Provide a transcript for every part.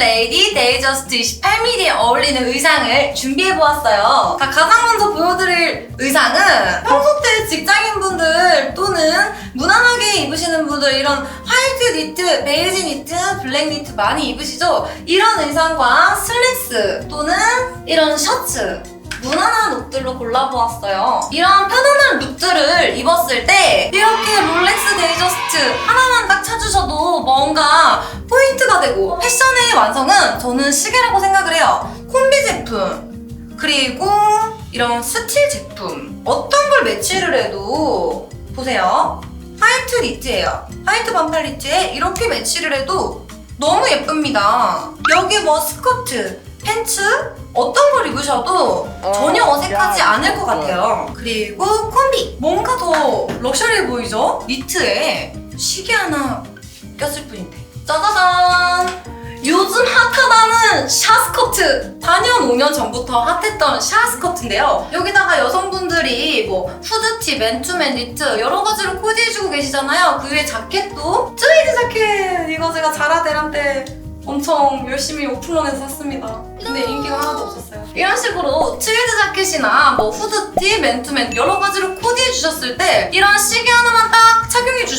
레이디 데이저스트 28mm에 어울리는 의상을 준비해보았어요. 자, 가장 먼저 보여드릴 의상은 평소 때 직장인분들 또는 무난하게 입으시는 분들 이런 화이트 니트, 베이지 니트, 블랙 니트 많이 입으시죠? 이런 의상과 슬랙스 또는 이런 셔츠 무난한 룩들로 골라보았어요. 이런 편안한 룩들을 입었을 때 이렇게 롤렉스 데이저스트 하나만 딱 찾으셔도 뭔가 포인트가 되고 패션의 완성은 저는 시계라고 생각을 해요. 콤비 제품 그리고 이런 스틸 제품 어떤 걸 매치를 해도 보세요. 화이트 니트예요. 화이트 반팔 니트에 이렇게 매치를 해도 너무 예쁩니다. 여기 뭐 스커트, 팬츠 어떤 걸 입으셔도 전혀 어색하지 않을 것 같아요. 그리고 콤비 뭔가 더 럭셔리해 보이죠? 니트에 시계 하나 꼈을 뿐인데 짜자잔! 요즘 핫하다는 샤스커트! 4년 5년 전부터 핫했던 샤스커트인데요. 여기다가 여성분들이 뭐 후드티, 맨투맨 니트 여러 가지로 코디해주고 계시잖아요. 그 위에 자켓도 트위드 자켓! 이거 제가 자라대란 때 엄청 열심히 오픈런해서 샀습니다. 근데 인기가 하나도 없었어요. 이런 식으로 트위드 자켓이나 뭐 후드티, 맨투맨 여러 가지로 코디해 주셨을 때 이런 시계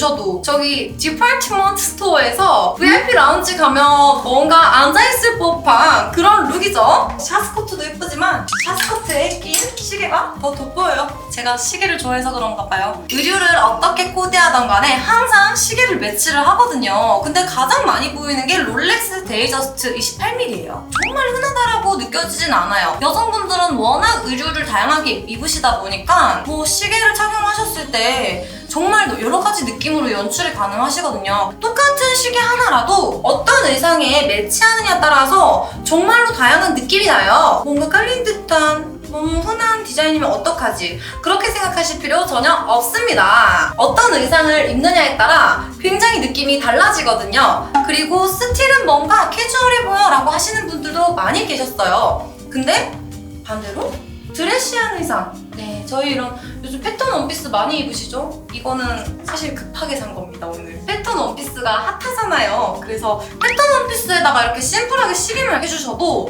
주셔도 저기 디파트먼트 스토어에서 VIP 라운지 가면 뭔가 앉아있을 법한 그런 룩이죠? 샤스코트도 예쁘지만 샤스코트에 낀 시계가 더 돋보여요. 제가 시계를 좋아해서 그런가 봐요. 의류를 어떻게 코디하던 간에 항상 시계를 매치를 하거든요. 근데 가장 많이 보이는 게 롤렉스 데이저스트 28mm예요. 정말 흔하다라고 느껴지진 않아요. 여성분들은 워낙 의류를 다양하게 입으시다 보니까 뭐 시계를 착용하셨을 때 정말 여러 가지 느낌으로 연출이 가능하시거든요. 똑같은 시계 하나라도 어떤 의상에 매치하느냐에 따라서 정말로 다양한 느낌이 나요. 뭔가 깔린 듯한 너무 흔한 디자인이면 어떡하지? 그렇게 생각하실 필요 전혀 없습니다. 어떤 의상을 입느냐에 따라 굉장히 느낌이 달라지거든요. 그리고 스틸은 뭔가 캐주얼해 보여 라고 하시는 분들도 많이 계셨어요. 근데 반대로 드레시한 의상. 네, 저희 이런 요즘 패턴 원피스 많이 입으시죠? 이거는 사실 급하게 산 겁니다, 오늘. 패턴 원피스가 핫하잖아요. 그래서 패턴 원피스에다가 이렇게 심플하게 시계를 해주셔도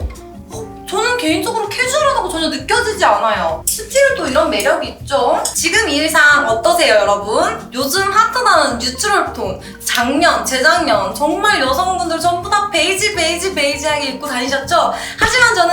어, 저는 개인적으로 캐주얼하다고 전혀 느껴지지 않아요. 스틸은 또 이런 매력이 있죠? 지금 이 의상 어떠세요, 여러분? 요즘 핫하다는 뉴트럴 톤, 작년, 재작년 정말 여성분들 전부 다 베이지, 베이지, 베이지하게 입고 다니셨죠? 하지만 저는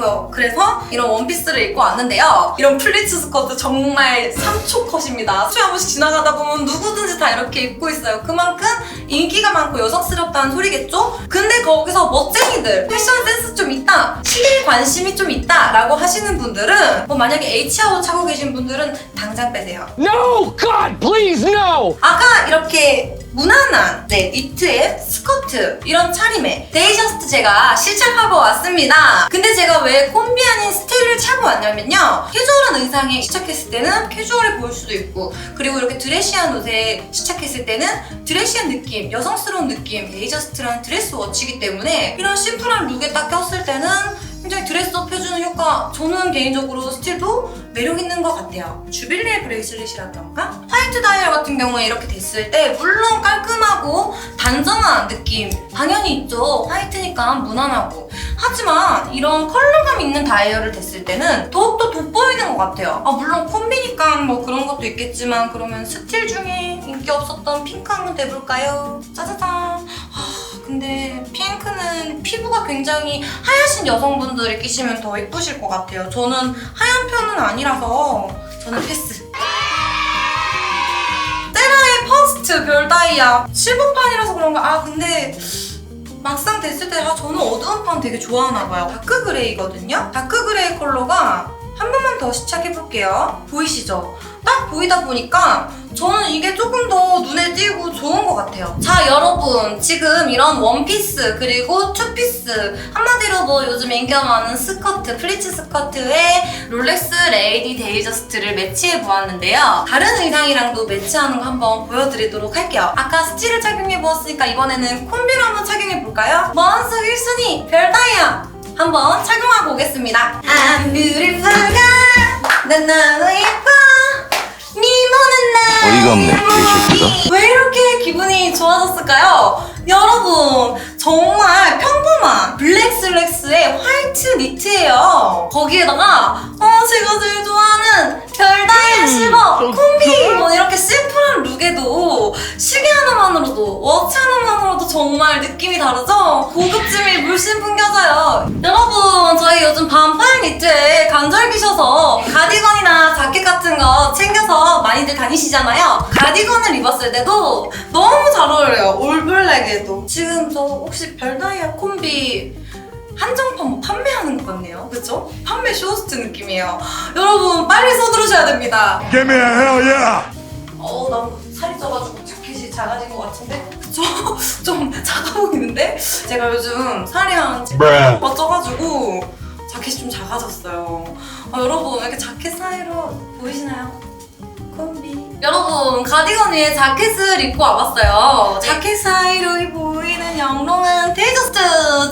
보여. 그래서 이런 원피스를 입고 왔는데요. 이런 플리츠 스커트 정말 3초 컷입니다. 수에 한 번씩 지나가다 보면 누구든지 다 이렇게 입고 있어요. 그만큼 인기가 많고 여성스럽다는 소리겠죠? 근데 거기서 멋쟁이들, 패션 센스 좀 있다, 시계에 관심이 좀 있다 라고 하시는 분들은 뭐 만약에 H아웃 차고 계신 분들은 당장 빼세요. No! God, please, no! 아까 이렇게 무난한 네, 니트에 스커트 이런 차림에 데이저스트 제가 실착하고 왔습니다. 근데 제가 왜 콤비 아닌 스타일을 차고 왔냐면요. 캐주얼한 의상에 시착했을 때는 캐주얼해 보일 수도 있고 그리고 이렇게 드레시한 옷에 시착했을 때는 드레시한 느낌, 여성스러운 느낌 데이저스트라는 드레스 워치이기 때문에 이런 심플한 룩에 딱 꼈을 때는 굉장히 드레스업 해주는 효과 저는 개인적으로 스틸도 매력 있는 것 같아요. 주빌리의 브레이슬릿이라던가 화이트 다이얼 같은 경우에 이렇게 됐을 때 물론 깔끔하고 단정한 느낌 당연히 있죠. 화이트니까 무난하고. 하지만 이런 컬러감 있는 다이얼을 됐을 때는 더욱더 돋보이는 것 같아요. 아 물론 콤비니까 뭐 그런 것도 있겠지만 그러면 스틸 중에 인기 없었던 핑크 한번 대볼까요? 짜자잔! 아, 근데 핑크는 피부가 굉장히 하얗신 여성분들이 끼시면 더 예쁘실 것 같아요. 저는 하얀 편은 아니라서 저는 패스. 세라의 퍼스트 별 다이아 실버판이라서 그런가 아 근데 막상 됐을 때 아, 저는 어두운 판 되게 좋아하나 봐요. 다크 그레이거든요. 다크 그레이 컬러가 한 번만 더 시착해 볼게요. 보이시죠? 딱 보이다 보니까 저는 이게 조금 더 눈에 띄고 좋은 것 같아요. 자, 여러분. 지금 이런 원피스, 그리고 투피스, 한마디로 뭐 요즘 인기가 많은 스커트, 플리츠 스커트에 롤렉스 레이디 데이저스트를 매치해 보았는데요. 다른 의상이랑도 매치하는 거 한번 보여드리도록 할게요. 아까 스틸을 착용해 보았으니까 이번에는 콤비로 한번 착용해 볼까요? 먼스 1순위, 별다이아! 한번 착용하고 오겠습니다. I'm beautiful girl. 난 너무 예뻐. 네 오는 날 어이가 없네, 개새끼가. 왜 이렇게 기분이 좋아졌을까요? 여러분 정말 평범한 블랙 슬랙스의 화이트 니트예요 거기에다가 어 제가 제일 좋아하는 별다이아 실버 콤비 뭐 이렇게 심플한 룩에도 시계 하나만으로도 워치 하나만으로도 정말 느낌이 다르죠? 고급짐이 물씬 풍겨져요 여러분 저희 요즘 반팔 니트에 간절 기셔서 가디건이나 자켓 같은 거 챙겨서 많이들 다니시잖아요 가디건을 입었을 때도 너무 잘 어울려요 올블랙에도 지금 저 혹시 별다이아 콤비 한정판 뭐 판매하는 것 같네요 그쵸? 판매 쇼호스트 느낌이에요 여러분 빨리 서두르셔야 됩니다 Give me a hell yeah! 어, 나 살이 쪄가지고 자켓이 작아진 것 같은데? 그쵸? 좀 작아 보이는데? 제가 요즘 살이 한 Bruh. 빠 쪄가지고 자켓이 좀 작아졌어요. 아, 여러분, 이렇게 자켓 사이로 보이시나요? 콤비. 여러분, 가디건 위에 자켓을 입고 와봤어요. 자켓 사이로 보이는 영롱한 테이저스트!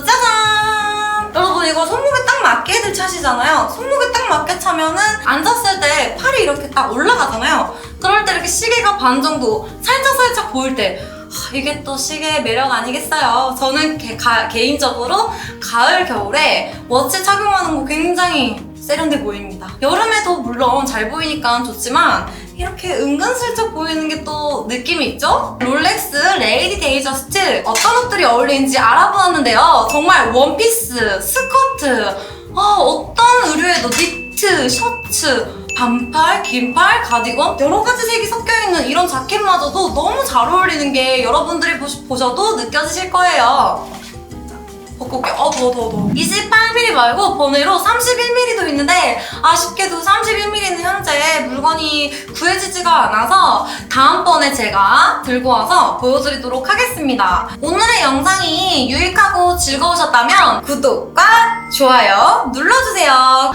짜잔! 여러분, 이거 손목에 딱 맞게들 차시잖아요. 손목에 딱 맞게 차면은 앉았을 때 팔이 이렇게 딱 올라가잖아요. 그럴 때 이렇게 시계가 반 정도 살짝살짝 보일 때 하, 이게 또 시계의 매력 아니겠어요? 저는 개, 가- 개인적으로 가을, 겨울에 워치 착용하는 거 굉장히 세련돼 보입니다. 여름에도 물론 잘 보이니까 좋지만 이렇게 은근슬쩍 보이는 게 또 느낌이 있죠? 롤렉스 레이디 데이저스트 어떤 옷들이 어울리는지 알아보았는데요. 정말 원피스, 스커트, 아, 어떤 의류에도 니트, 셔츠, 반팔, 긴팔, 가디건 여러 가지 색이 섞여 있는 이런 자켓마저도 너무 잘 어울리는 게 여러분들이 보시, 보셔도 느껴지실 거예요. 벗고 올게요. 어, 더워, 더워, 더워. 28mm 말고 번외로 31mm도 있는데 아쉽게도 31mm는 현재 물건이 구해지지가 않아서 다음번에 제가 들고 와서 보여드리도록 하겠습니다. 오늘의 영상이 유익하고 즐거우셨다면 구독과 좋아요 눌러주세요.